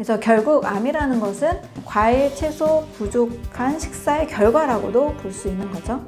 그래서 결국 암이라는 것은 과일, 채소 부족한 식사의 결과라고도 볼 수 있는 거죠.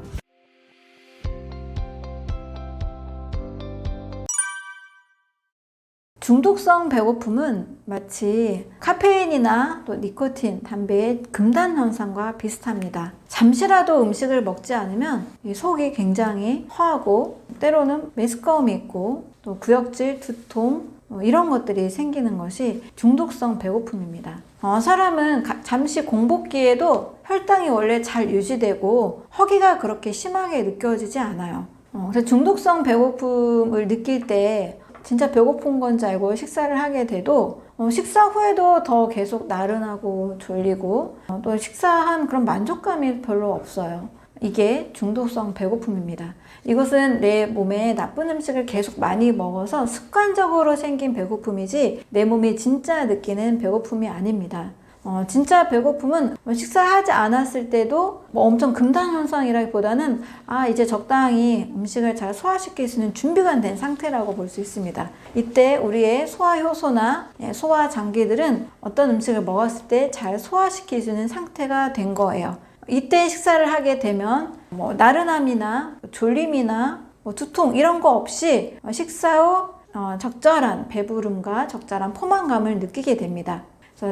중독성 배고픔은 마치 카페인이나 또 니코틴, 담배의 금단 현상과 비슷합니다. 잠시라도 음식을 먹지 않으면 이 속이 굉장히 허하고 때로는 메스꺼움이 있고 또 구역질, 두통 어, 이런 것들이 생기는 것이 중독성 배고픔입니다. 어, 사람은 가- 잠시 공복기에도 혈당이 원래 잘 유지되고 허기가 그렇게 심하게 느껴지지 않아요. 어, 그래서 중독성 배고픔을 느낄 때 진짜 배고픈 건줄 알고 식사를 하게 돼도 어, 식사 후에도 더 계속 나른하고 졸리고 어, 또 식사한 그런 만족감이 별로 없어요. 이게 중독성 배고픔입니다. 이것은 내 몸에 나쁜 음식을 계속 많이 먹어서 습관적으로 생긴 배고픔이지 내 몸이 진짜 느끼는 배고픔이 아닙니다. 어, 진짜 배고픔은 뭐 식사하지 않았을 때도 뭐 엄청 금단 현상이라기보다는 아 이제 적당히 음식을 잘 소화시킬 수 있는 준비가 된 상태라고 볼 수 있습니다. 이때 우리의 소화 효소나 예, 소화 장기들은 어떤 음식을 먹었을 때 잘 소화시킬 수 있는 상태가 된 거예요. 이때 식사를 하게 되면 뭐 나른함이나 졸림이나 뭐 두통 이런 거 없이 식사 후 어, 적절한 배부름과 적절한 포만감을 느끼게 됩니다.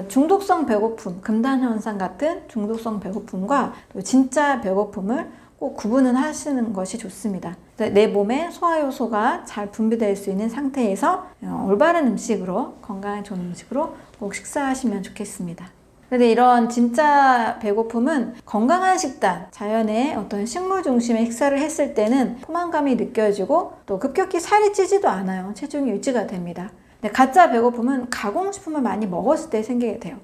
중독성 배고픔, 금단 현상 같은 중독성 배고픔과 또 진짜 배고픔을 꼭 구분은 하시는 것이 좋습니다. 내 몸에 소화 요소가 잘 분비될 수 있는 상태에서 어, 올바른 음식으로 건강에 좋은 음식으로 꼭 식사하시면 좋겠습니다. 근데 이런 진짜 배고픔은 건강한 식단, 자연의 어떤 식물 중심의 식사를 했을 때는 포만감이 느껴지고 또 급격히 살이 찌지도 않아요. 체중이 유지가 됩니다. 근데 가짜 배고픔은 가공식품을 많이 먹었을 때 생기게 돼요.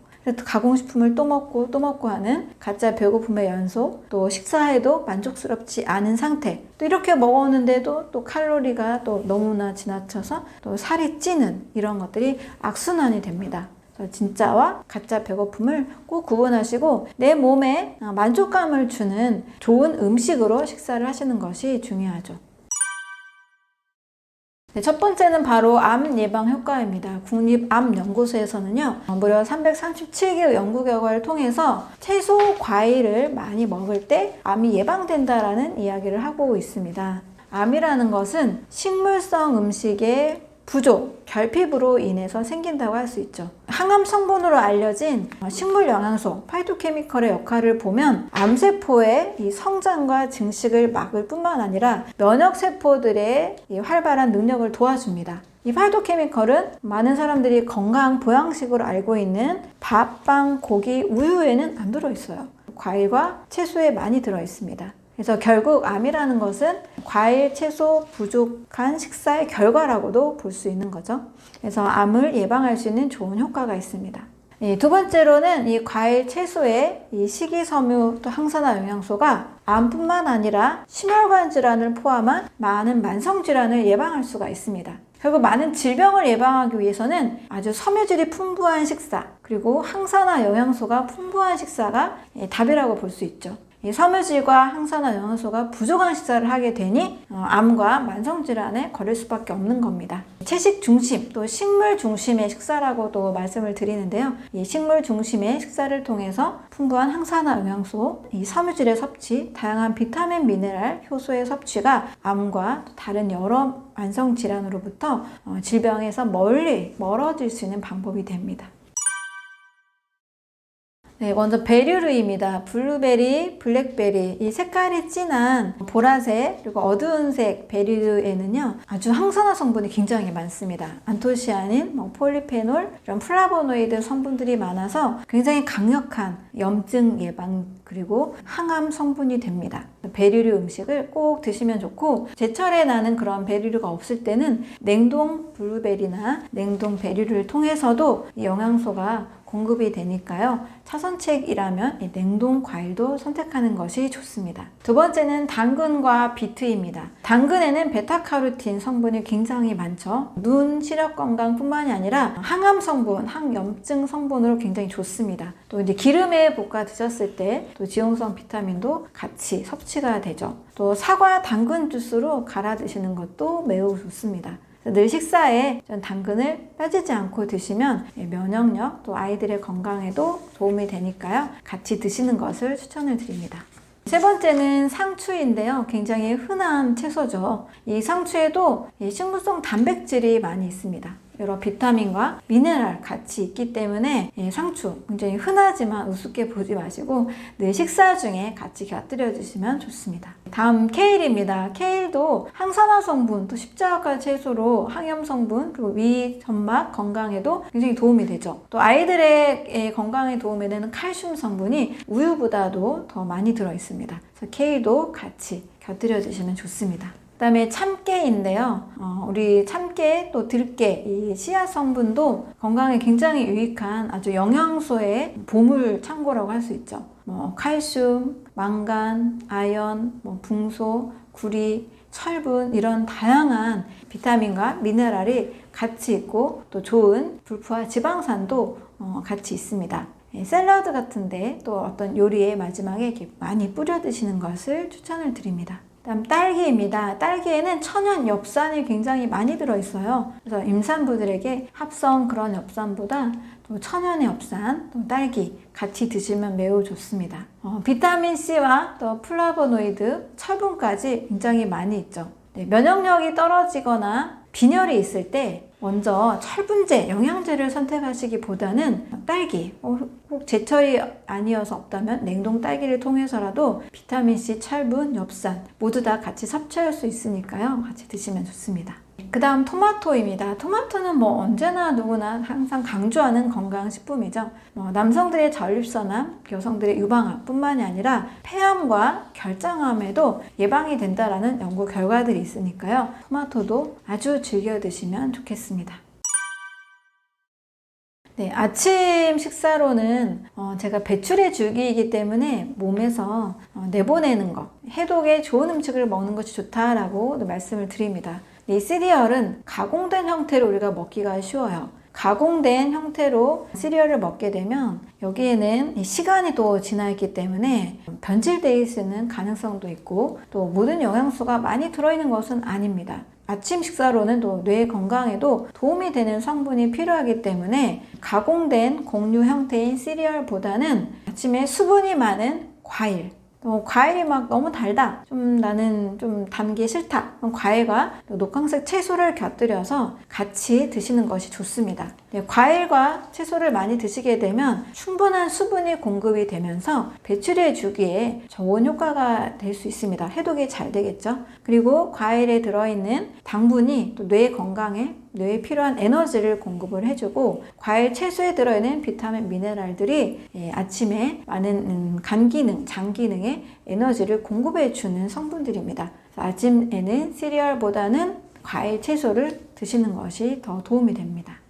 가공식품을 또 먹고 또 먹고 하는 가짜 배고픔의 연속, 또 식사해도 만족스럽지 않은 상태, 또 이렇게 먹었는데도 또 칼로리가 또 너무나 지나쳐서 또 살이 찌는 이런 것들이 악순환이 됩니다. 진짜와 가짜 배고픔을 꼭 구분하시고 내 몸에 만족감을 주는 좋은 음식으로 식사를 하시는 것이 중요하죠. 네, 첫 번째는 바로 암 예방 효과입니다. 국립암연구소에서는요, 무려 337개 연구 결과를 통해서 채소, 과일을 많이 먹을 때 암이 예방된다라는 이야기를 하고 있습니다. 암이라는 것은 식물성 음식의 부족, 결핍으로 인해서 생긴다고 할 수 있죠. 항암 성분으로 알려진 식물 영양소, 파이토케미컬의 역할을 보면 암세포의 이 성장과 증식을 막을 뿐만 아니라 면역세포들의 이 활발한 능력을 도와줍니다. 이 파이토케미컬은 많은 사람들이 건강 보양식으로 알고 있는 밥, 빵, 고기, 우유에는 안 들어있어요. 과일과 채소에 많이 들어있습니다. 그래서 결국 암이라는 것은 과일, 채소 부족한 식사의 결과라고도 볼 수 있는 거죠. 그래서 암을 예방할 수 있는 좋은 효과가 있습니다. 예, 두 번째로는 이 과일, 채소의 이 식이섬유 또 항산화 영양소가 암뿐만 아니라 심혈관 질환을 포함한 많은 만성 질환을 예방할 수가 있습니다. 결국 많은 질병을 예방하기 위해서는 아주 섬유질이 풍부한 식사 그리고 항산화 영양소가 풍부한 식사가 예, 답이라고 볼 수 있죠. 이 섬유질과 항산화 영양소가 부족한 식사를 하게 되니 어, 암과 만성질환에 걸릴 수밖에 없는 겁니다. 채식 중심 또 식물 중심의 식사라고도 말씀을 드리는데요. 이 식물 중심의 식사를 통해서 풍부한 항산화 영양소, 이 섬유질의 섭취, 다양한 비타민, 미네랄, 효소의 섭취가 암과 다른 여러 만성 질환으로부터 어, 질병에서 멀리 멀어질 수 있는 방법이 됩니다. 네, 먼저 베리류입니다. 블루베리, 블랙베리 이 색깔이 진한 보라색 그리고 어두운 색 베리류에는요 아주 항산화 성분이 굉장히 많습니다. 안토시아닌, 뭐 폴리페놀 이런 플라보노이드 성분들이 많아서 굉장히 강력한 염증 예방 그리고 항암 성분이 됩니다. 베리류 음식을 꼭 드시면 좋고 제철에 나는 그런 베리류가 없을 때는 냉동 블루베리나 냉동 베리류를 통해서도 이 영양소가 공급이 되니까요. 차선책이라면 이 냉동 과일도 선택하는 것이 좋습니다. 두 번째는 당근과 비트입니다. 당근에는 베타카로틴 성분이 굉장히 많죠. 눈, 시력 건강뿐만이 아니라 항암 성분, 항염증 성분으로 굉장히 좋습니다. 또 이제 기름에 볶아 드셨을 때 또 지용성 비타민도 같이 섭취가 되죠. 또 사과 당근 주스로 갈아 드시는 것도 매우 좋습니다. 늘 식사에 좀 당근을 빠지지 않고 드시면 예, 면역력 또 아이들의 건강에도 도움이 되니까요. 같이 드시는 것을 추천을 드립니다. 세 번째는 상추인데요. 굉장히 흔한 채소죠. 이 상추에도 이 식물성 단백질이 많이 있습니다. 여러 비타민과 미네랄 같이 있기 때문에 이 상추 굉장히 흔하지만 우습게 보지 마시고 늘 식사 중에 같이 곁들여 주시면 좋습니다. 다음 케일입니다. 케일도 항산화 성분, 또 십자가 채소로 항염 성분, 그리고 위, 점막 건강에도 굉장히 도움이 되죠. 또 아이들의 건강에 도움이 되는 칼슘 성분이 우유보다도 더 많이 들어 있습니다. 그래서 케일도 같이 곁들여 주시면 좋습니다. 그 다음에 참깨인데요. 어, 우리 참깨 또 들깨 이 씨앗 성분도 건강에 굉장히 유익한 아주 영양소의 보물 창고라고 할 수 있죠. 뭐 칼슘, 망간, 아연, 뭐 붕소, 구리, 철분 이런 다양한 비타민과 미네랄이 같이 있고 또 좋은 불포화 지방산도 어, 같이 있습니다. 예, 샐러드 같은데 또 어떤 요리의 마지막에 이렇게 많이 뿌려 드시는 것을 추천을 드립니다. 다음 딸기입니다. 딸기에는 천연 엽산이 굉장히 많이 들어있어요. 그래서 임산부들에게 합성 그런 엽산보다 또 천연의 엽산, 또 딸기 같이 드시면 매우 좋습니다. 어, 비타민 C와 또 플라보노이드, 철분까지 굉장히 많이 있죠. 네, 면역력이 떨어지거나 빈혈이 있을 때 먼저 철분제, 영양제를 선택하시기보다는 딸기, 어, 꼭 제철이 아니어서 없다면 냉동 딸기를 통해서라도 비타민C, 철분, 엽산 모두 다 같이 섭취할 수 있으니까요. 같이 드시면 좋습니다. 그 다음 토마토입니다. 토마토는 뭐 언제나 누구나 항상 강조하는 건강식품이죠. 뭐 남성들의 전립선암, 여성들의 유방암 뿐만이 아니라 폐암과 결장암에도 예방이 된다라는 연구 결과들이 있으니까요. 토마토도 아주 즐겨 드시면 좋겠습니다. 네, 아침 식사로는 어, 제가 배출의 주기이기 때문에 몸에서 어, 내보내는 거, 해독에 좋은 음식을 먹는 것이 좋다라고 말씀을 드립니다. 이 시리얼은 가공된 형태로 우리가 먹기가 쉬워요. 가공된 형태로 시리얼을 먹게 되면 여기에는 시간이 또 지나 있기 때문에 변질되어 있는 가능성도 있고 또 모든 영양소가 많이 들어있는 것은 아닙니다. 아침 식사로는 또 뇌 건강에도 도움이 되는 성분이 필요하기 때문에 가공된 곡류 형태인 시리얼보다는 아침에 수분이 많은 과일, 어, 과일이 막 너무 달다. 좀 나는 좀단게 싫다. 그럼 과일과 녹황색 채소를 곁들여서 같이 드시는 것이 좋습니다. 네, 과일과 채소를 많이 드시게 되면 충분한 수분이 공급이 되면서 배출의 주기에 좋은 효과가 될 수 있습니다. 해독이 잘 되겠죠. 그리고 과일에 들어있는 당분이 또 뇌 건강에 뇌에 필요한 에너지를 공급을 해주고 과일 채소에 들어있는 비타민 미네랄들이 예, 아침에 많은 음, 간 기능, 장 기능에 에너지를 공급해 주는 성분들입니다. 아침에는 시리얼보다는 과일 채소를 드시는 것이 더 도움이 됩니다.